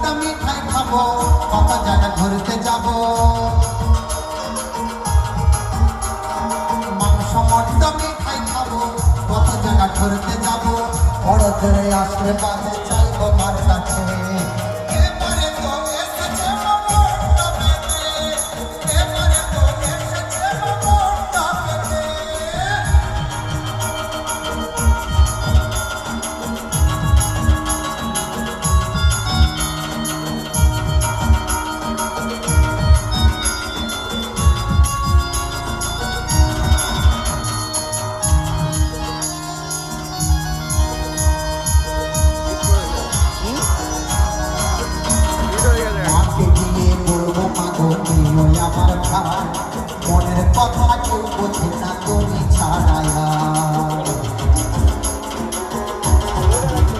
মোটা মিঠাই খাব, পাপা জায়গা ঘুরতে যাব। মাংস মোটা মিঠাই খাব কত জায়গা ঘুরতে যাব। বড় ধরে আসলে পাবে চাই।